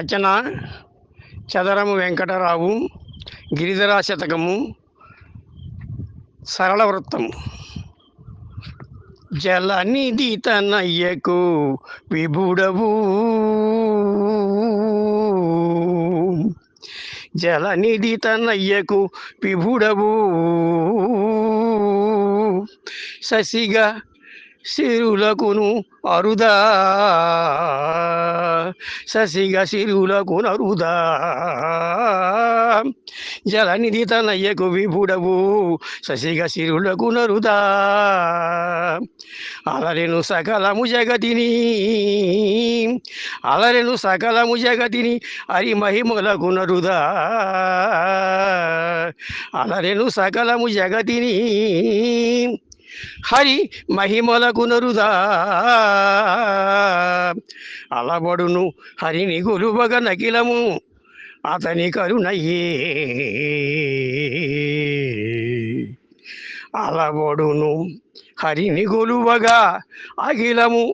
రచన చదరము వెంకటరావు గిరిధరా శతకము సరళ వృత్తము జలనిధి తనయ్యకు విభుడవు. జలనిధి తనయ్యకు విభుడవు. శశిగా సిరులకును అరుదా. శశిగ సిరులకు అరుదా. జలనిధి తనయ్యకు విభుడవు శశిగ సిరులకు నరుదా అలరెను సకలము జగతిని అలరెను సకలము జగతిని హరి మహిమలకు నరుదా అలరెను సకలము జగతిని హరి మహిమలకు నరుదా అలబడును హరిని గురువగ నకిలము అతని కరుణయ్యే అలబడును హరిని గొలువగా అఖిలము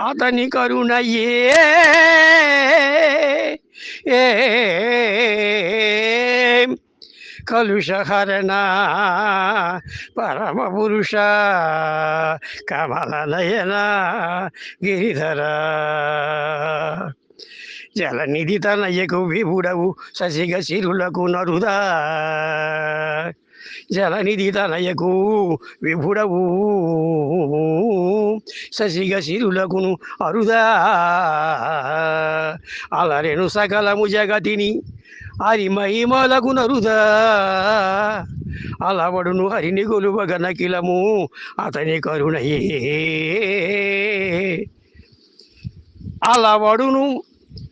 అతని కరుణయ్యే ఏ. కలుషహరణ పరమ పురుష కమలనయన గిరిధర. జలనిధి తనయ్యకు విభుడవు శశిగ శిరులకు నరుదా. జలనిధి తనయ్యకు విభుడవు శశిగ శిరులకును అరుదా. అలరెను సకలము జగతిని హరి మహిమలకు నరుదా అలవడును హరిని గొలువగ నకిలము అతని కరుణయే అలవడును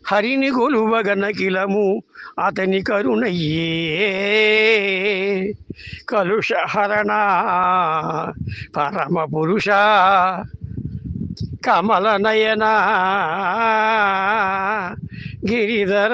హరిని గొలువగ నకిలము అతని కరుణయ్యే కలుషహరణ పరమ పురుష కమల నయన గిరిధర